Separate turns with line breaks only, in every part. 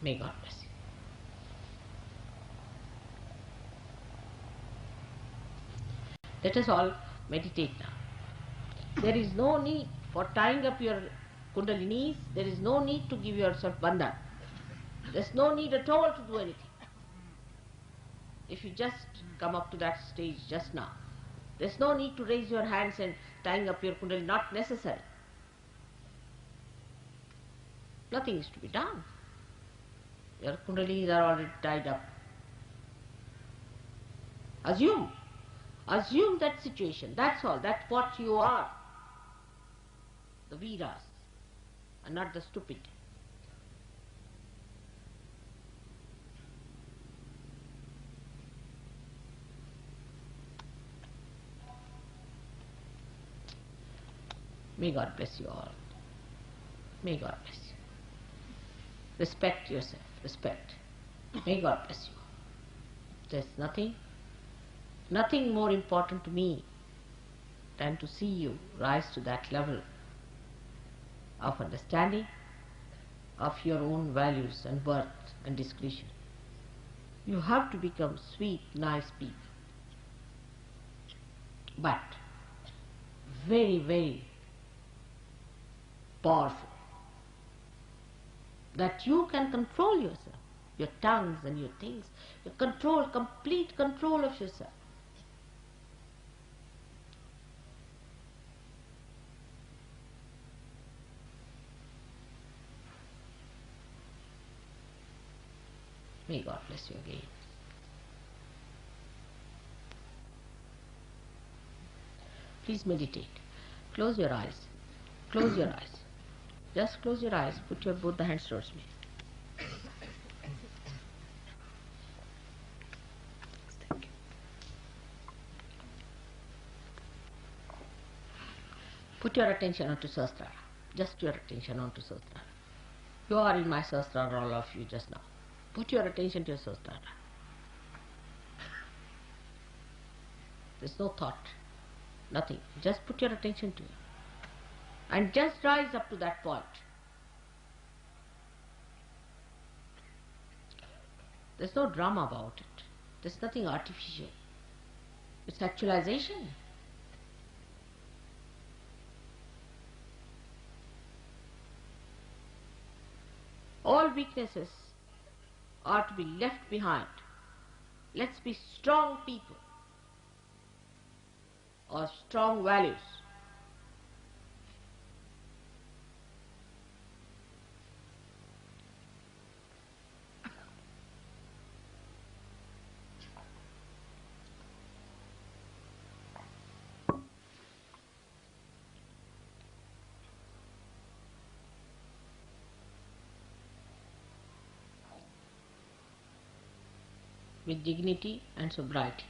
May God bless you. Let us all meditate now. There is no need for tying up your kundalinis, there is no need to give yourself bandhan. There's no need at all to do anything. If you just come up to that stage just now, there's no need to raise your hands and tying up your kundalini, not necessary. Nothing is to be done. Your kundalinis are already tied up. Assume. Assume that situation. That's all. That's what you are. The Veeras, and not the stupid. May God bless you all. May God bless you. Respect yourself. Respect. May God bless you. There's nothing, nothing more important to me than to see you rise to that level of understanding of your own values and worth and discretion. You have to become sweet, nice people. But very, very powerful. That you can control yourself, your tongues and your things. You control, complete control of yourself. May God bless you again. Please meditate. Close your eyes. Close your eyes. Just close your eyes. Put your both the hands towards me. Put your attention onto Sahasrara. Just your attention onto Sahasrara. You are in my Sahasrara, all of you, just now. Put your attention to your Sahasrara. There's no thought, nothing. Just put your attention to it. And just rise up to that point. There's no drama about it. There's nothing artificial. It's actualization. All weaknesses are to be left behind. Let's be strong people or strong values. With dignity and sobriety.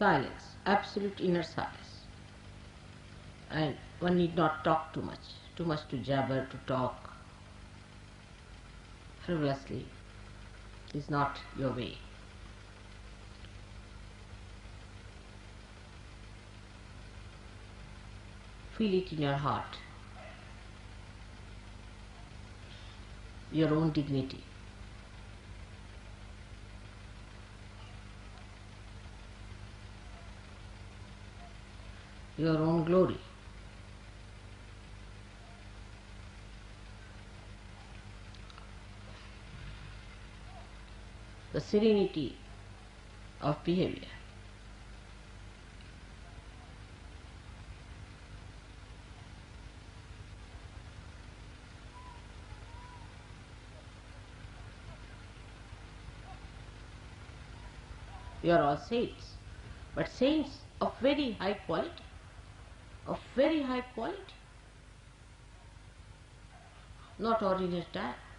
Silence, absolute inner silence. And one need not talk too much, too much to jabber, to talk frivolously is not your way. Feel it in your heart, your own dignity. Your own glory. The serenity of behavior. You are all saints, but saints of very high quality of very high quality, not ordinary type.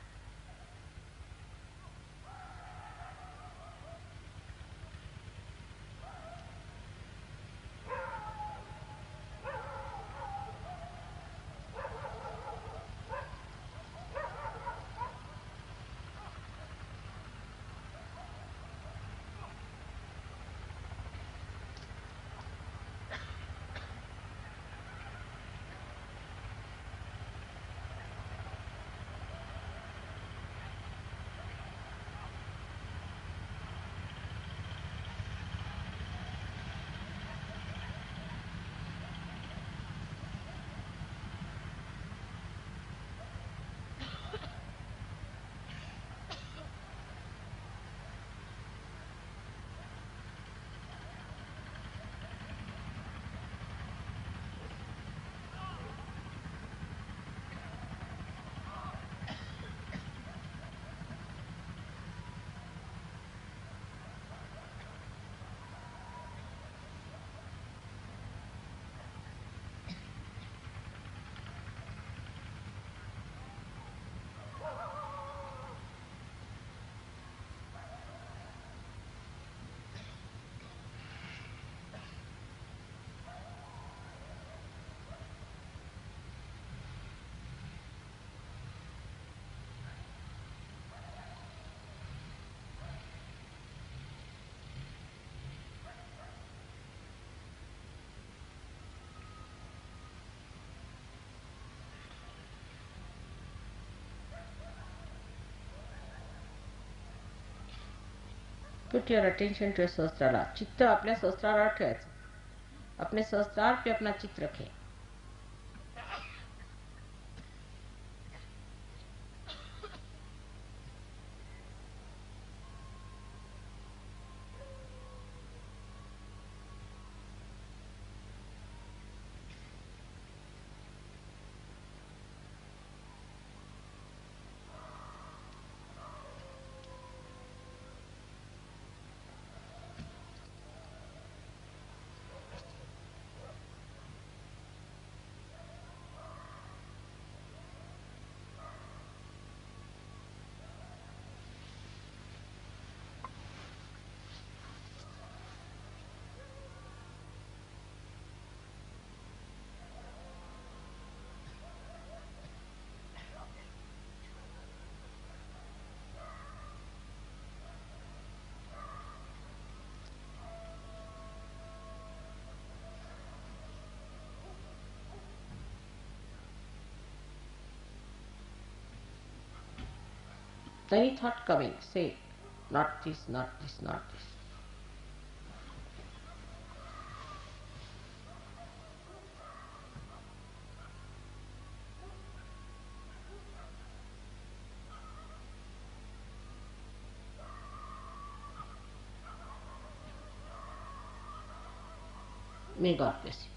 Put your attention to सहस्त्रार chitta अपने सहस्त्रार ठेवायचं अपने सहस्त्रार पे अपना चित्त रखें Any thought coming, say, not this, not this, not this. May God bless you.